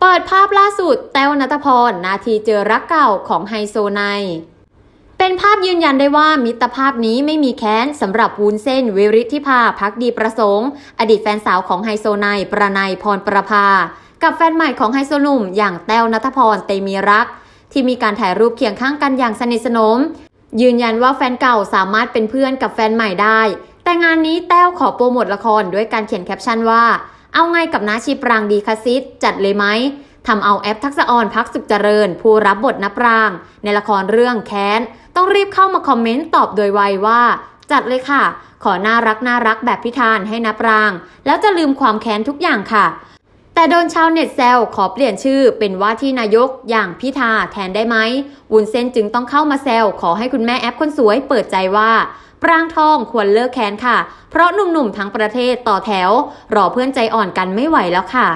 เปิดภาพล่าสุดแต้วนัทพรนาทีเจอรักเก่าของไฮโซไนเป็นภาพยืนยันได้ว่ามิตรภาพนี้ไม่มีแค้นสำหรับวุ้นเส้นวิริธิภาพักดีประสงค์ อดีตแฟนสาวของไฮโซไนประนายพรประภา กับแฟนใหม่ของไฮโซหนุ่มอย่างแต้วนัทพรเตมีรัก ที่มีการถ่ายรูปเคียงข้างกันอย่างสนิทสนม ยืนยันว่าแฟนเก่าสามารถเป็นเพื่อนกับแฟนใหม่ได้ แต่งานนี้แต้วขอโปรโมทละครด้วยการเขียนแคปชั่นว่า เอาไงกับน้าชีปรางดีคะซิสจัดเลยไหมทำเอาแอปทักษะออนพักสุขเจริญ ผู้รับบทนับปราง ในละครเรื่องแค้น ต้องรีบเข้ามาคอมเมนต์ตอบโดยไวว่า จัดเลยค่ะ ขอน่ารักน่ารักแบบพิธานให้นับปราง แล้วจะลืมความแค้นทุกอย่างค่ะ แต่โดนชาวเน็ตแซวขอเปลี่ยนชื่อเป็นว่าที่นายกอย่างพิธาแทนได้ไหมวุ้นเส้นจึงต้องเข้ามาแซวขอให้คุณแม่แอปคนสวยเปิดใจว่าปรางทองควรเลิกแค้นค่ะ เพราะหนุ่มๆทั้งประเทศต่อแถว รอเพื่อนใจอ่อนกันไม่ไหวแล้วค่ะ